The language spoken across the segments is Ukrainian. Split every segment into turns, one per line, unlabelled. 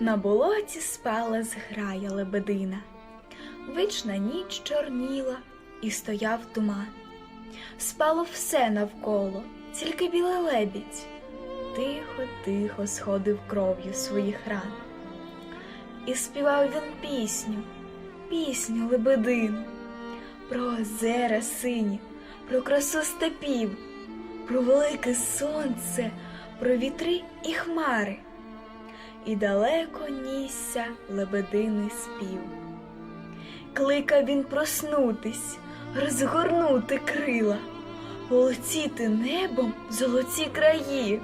На болоті спала зграя лебедина. Вічна ніч чорніла і стояв туман. Спало все навколо, тільки білий лебідь тихо-тихо сходив кров'ю своїх ран. І співав він пісню, пісню лебедину, про озера сині, про красу степів, про велике сонце, про вітри і хмари. І далеко нісся лебединий спів. Кликав він проснутись, розгорнути крила, полетіти небом золоті краї.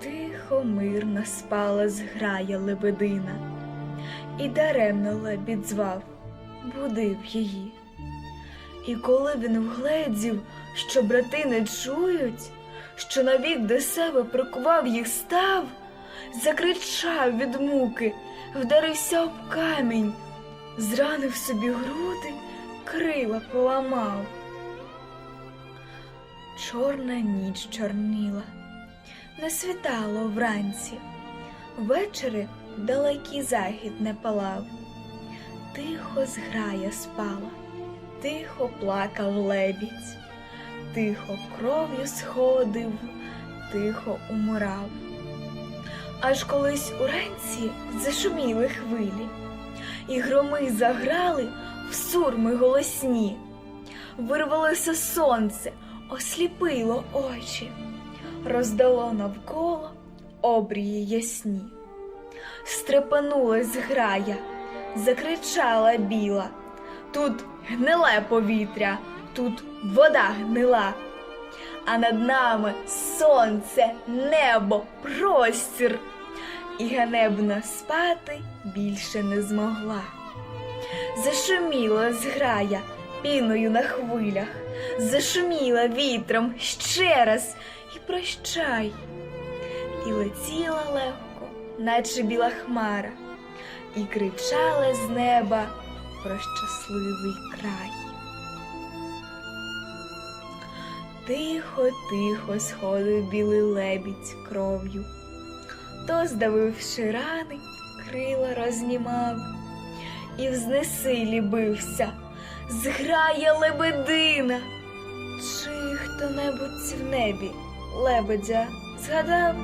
Тихо, мирно спала зграя лебедина, і даремно лебідь звав, будив її. І коли він вгледів, що брати не чують, що навік до себе прикував їх став, закричав від муки, вдарився об камінь, зранив собі груди, крила поламав. Чорна ніч чорніла, не світало вранці, ввечері далекий захід не палав, тихо зграя спала, тихо плакав лебідь, тихо кров'ю сходив, тихо умирав. Аж колись уранці зашуміли хвилі, і громи заграли в сурми голосні. Вирвалося сонце, осліпило очі, роздало навколо обрії ясні. Стрепанулась грая, закричала біла. Тут гниле повітря, тут вода гнила, а над нами сонце, небо, простір. І ганебно спати більше не змогла. Зашуміла зграя піною на хвилях, зашуміла вітром ще раз і прощай. І летіла легко, наче біла хмара, і кричала з неба про щасливий край. Тихо, тихо сходив білий лебідь кров'ю, то, здавивши рани, крила рознімав, і в знесилі бився, зграє лебедина. Чи хто-небудь в небі лебедя згадав?